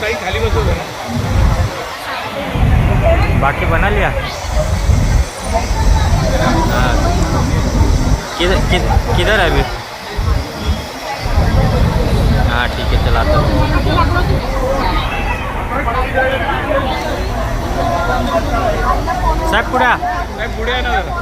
ताई खाली जरा बाकी बना लिया किधर किध, किधर है अभी? हाँ ठीक है चलाता हूँ साहेब आहे? काय पुढे आहे ना जरा.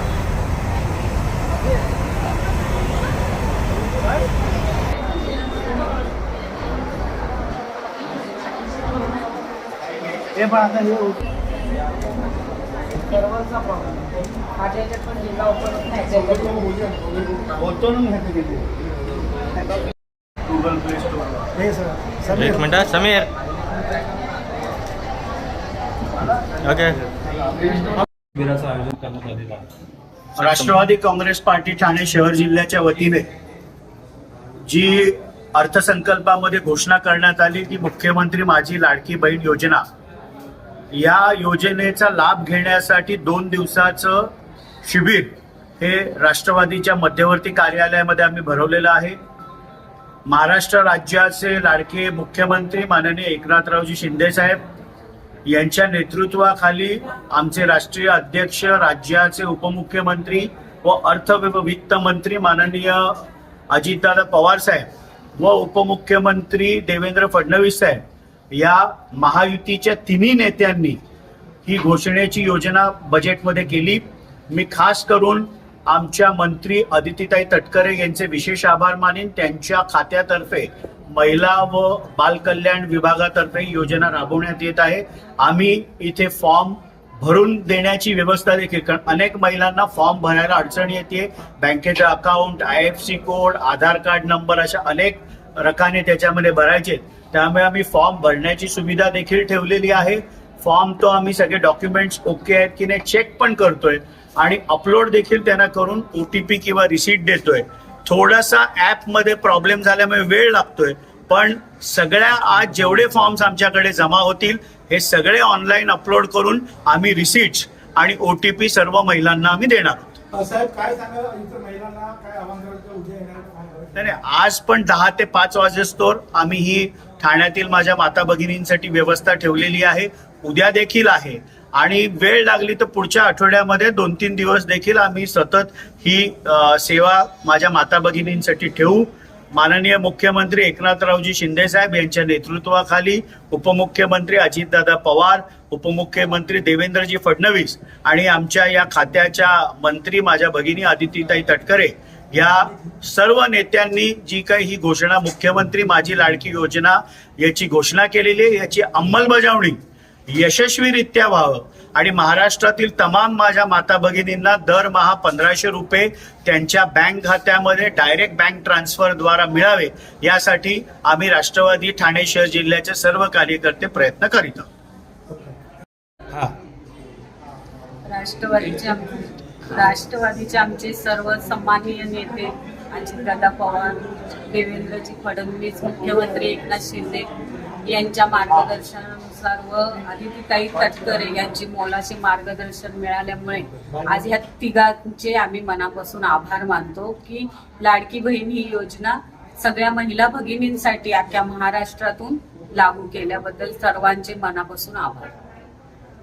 गुगल प्ले स्टोर एक मिनट समीर. ओके. शिबिराचं आयोजन करण्यात आलेलं आहे. राष्ट्रवादी काँग्रेस पार्टी ठाणे शहर जिल्ह्याच्या वतीने जी अर्थसंकल्पामध्ये घोषणा करण्यात आली ती मुख्यमंत्री माझी लाडकी बहीण योजना या योजनेचा लाभ घेण्यासाठी दोन दिवसाचं शिबिर हे राष्ट्रवादीच्या मध्यवर्ती कार्यालयामध्ये आम्ही भरवलेलं आहे. महाराष्ट्र राज्याचे लाडके मुख्यमंत्री माननीय एकनाथरावजी शिंदे साहेब यांच्या नेतृत्वाखाली आमचे राष्ट्रीय अध्यक्ष राज्याचे उपमुख्यमंत्री व अर्थ वित्त मंत्री माननीय अजितदादा पवार साहेब व उपमुख्यमंत्री देवेंद्र फडणवीस साहेब या महायुतीच्या तिन्ही नेत्यांनी ही घोषणेची योजना बजेटमध्ये केली. मी खास करून आमच्या मंत्री अदितीताई तटकरे यांचे विशेष आभार मानेन. त्यांच्या खात्यातर्फे महिला व बालकल्याण विभागातर्फे ही योजना राबवण्यात येत आहे. आम्ही इथे फॉर्म भरून देण्याची व्यवस्था देखील कारण अनेक महिलांना फॉर्म भरायला अडचण येते. बँकेचा account I F C code Aadhaar card number अशा अनेक रकाने त्याच्यामध्ये भरायचे. त्यामुळे आम्ही फॉर्म भरण्याची सुविधा देखील ठेवलेली आहे. फॉर्म तो आम्ही सगळे डॉक्युमेंट्स ओके आहेत की नाही चेक पण करतोय. आणि अपलोड देखील त्यांना करून ओ टी पी किंवा रिसीट देतोय. थोडासा ॲपमध्ये प्रॉब्लेम झाल्यामुळे वेळ लागतोय. पण सगळ्या आज जेवढे फॉर्म्स आमच्याकडे जमा होतील हे सगळे ऑनलाईन अपलोड करून आम्ही रिसीट्स आणि ओ टी पी सर्व महिलांना आम्ही देणार. आहोत साहेब काय सांगा इतर महिलांना काय आव्हान करायचं उद्या येणार नाही नाही, आज पण दहा ते पाच वाजेस्तोर आम्ही ही ठाण्यातील माझ्या माता भगिनींसाठी व्यवस्था ठेवलेली आहे. उद्या देखील आहे. आणि वेळ लागली तर पुढच्या आठवड्यामध्ये दोन तीन दिवस देखील आम्ही सतत ही सेवा माझ्या माता भगिनींसाठी ठेवू. माननीय मुख्यमंत्री एकनाथरावजी शिंदे साहेब यांच्या नेतृत्वाखाली उपमुख्यमंत्री अजितदादा पवार उपमुख्यमंत्री देवेंद्रजी फडणवीस आणि आमच्या या खात्याच्या मंत्री माझ्या भगिनी आदितीताई तटकरे या सर्व नेत्यांनी जी काही ही घोषणा मुख्यमंत्री माझी लाडकी योजना याची घोषणा केलेली आहे याची अंमलबजावणी यशस्वीरित्या व्हावं. आणि महाराष्ट्रातील तमाम माझ्या माता भगिनींना दरमहा पंधराशे रुपये त्यांच्या बँक खात्यामध्ये डायरेक्ट बँक ट्रान्सफरद्वारा मिळावे यासाठी आम्ही राष्ट्रवादी ठाणे शहर जिल्ह्याचे सर्व कार्यकर्ते प्रयत्न करीत आहोत. हा. राष्ट्रवादीचे आमचे सर्व सन्माननीय नेते अजितदादा पवार देवेंद्रजी फडणवीस मुख्यमंत्री एकनाथ शिंदे यांच्या मार्गदर्शनानुसार व आदितीताई तटकरे यांची मोलाचे मार्गदर्शन मिळाल्यामुळे आज ह्या तिघांचे आम्ही मनापासून आभार मानतो की लाडकी बहीण ही योजना सगळ्या महिला भगिनींसाठी अख्ख्या महाराष्ट्रातून लागू केल्याबद्दल सर्वांचे मनापासून आभार.